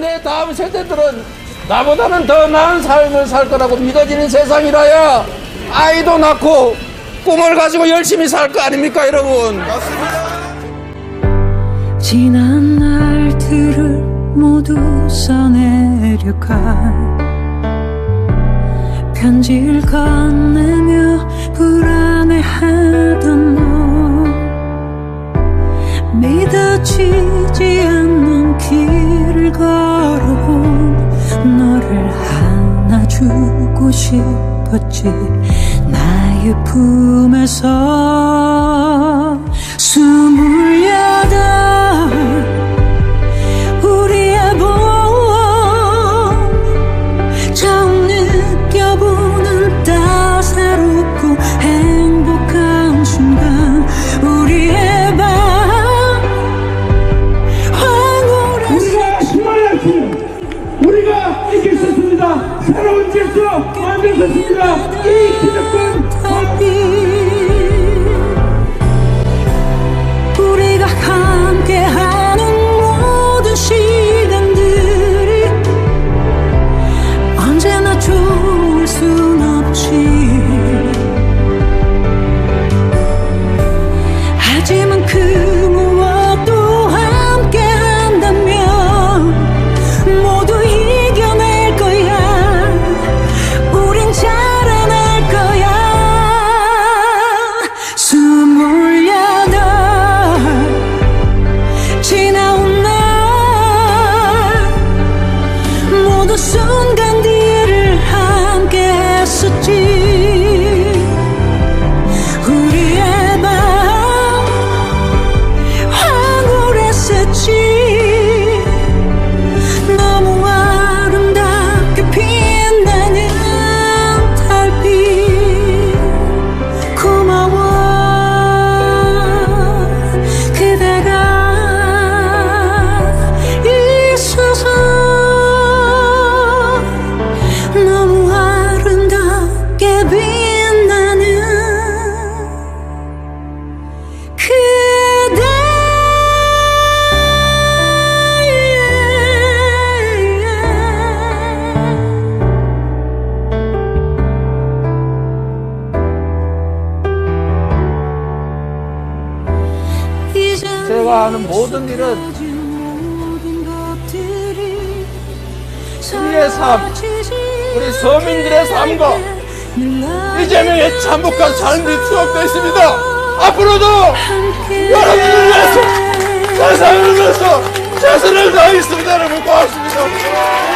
내 다음 세대들은 나보다는 더 나은 삶을 살 거라고 믿어지는 세상이라야. 아이도 낳고 꿈을 가지고 열심히 살 거 아닙니까 여러분? 지난 날들을 모두 써내려간 편지를 건네며 불안 걸어온 너를 안아주고 싶었지. 나의 품에서 스물 새로운 질서 만들 수 있습니다. 이 달빛 우리가 함께 모든 순간 제가 하는 모든 일은 우리의 삶, 우리 서민들의 삶과 이재명의 참혹한 삶이 추억되어 있습니다. 앞으로도 여러분을 위해서 세상을 위해서 최선을 다하겠습니다. 여러분 고맙습니다